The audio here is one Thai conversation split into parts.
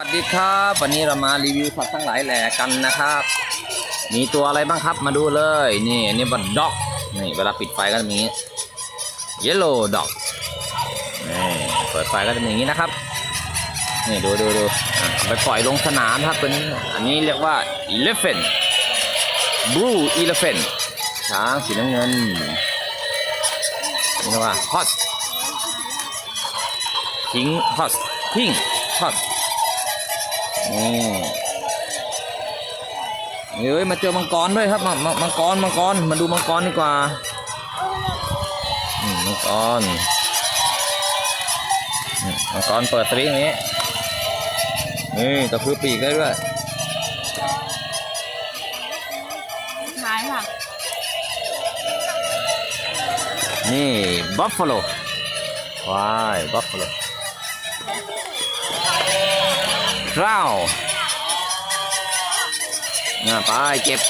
สวัสดีครับวันนี้เรามารีวิวสัตว์ทั้งหลายแหล่กันนะครับ มีตัวอะไรบ้างครับมาดูเลยนี่นี่บัตด็อกนี่เวลาปิดไฟก็จะมีเยลโล่ด็อกนี่เปิดไฟก็จะเป็นอย่างนี้นะครับนี่ดูดูดูไปปล่อยลงสนามครับตัวนี้อันนี้เรียกว่า elephant blue elephant ช้างสีน้ำเงินนี่เรียกว่า hot pink hot pink hot นี่เอ้ยมาเจอมังกรด้วยครับมามามังกรมังกรมาดูมังกรดีกว่าอืมมังกรนี่มังกรเปิดสวิตช์อย่างนี้นี่กระพือปีกได้ด้วยสุดท้ายค่ะ นี่บัฟฟาโลว้ายบัฟฟาโล กราวน่ไปเก็บ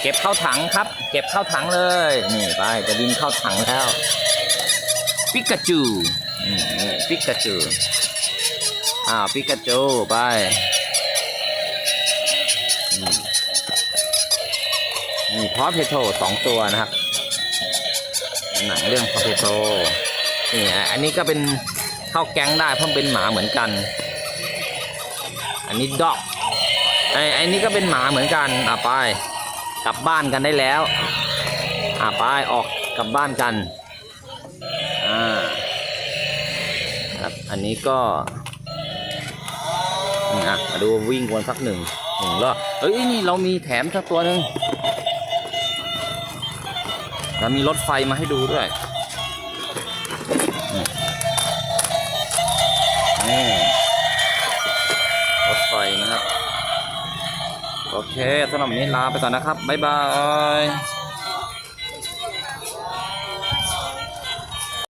เก็บเข้าถังครับ เก็บเข้าถังเลย นี่ไปจะบินเข้าถังแล้วปิกาจูนี่ปิกาจูอ้าวปิกาจูไปนี่พอเพโทสองตัวนะครับหนังเรื่องพอเพโทนี่อันนี้ก็เป็นเข้าแก๊งได้เพราะเป็นหมาเหมือนกัน อันนี้ด็อกไอ้ไอ้นี่ก็เป็นหมาเหมือนกันอะไปกลับบ้านกันได้แล้วอะไปออกกลับบ้านกันอ่าครับอันนี้ก็อะมาดูวิ่งวนสักหนึ่งหนึ่งรอบเอ้ยนี่เรามีแถมสักตัวหนึ่งเรามีรถไฟมาให้ดูด้วย โอเคสำหรับวันนี้ลาไปก่อนนะครับ บ๊ายบาย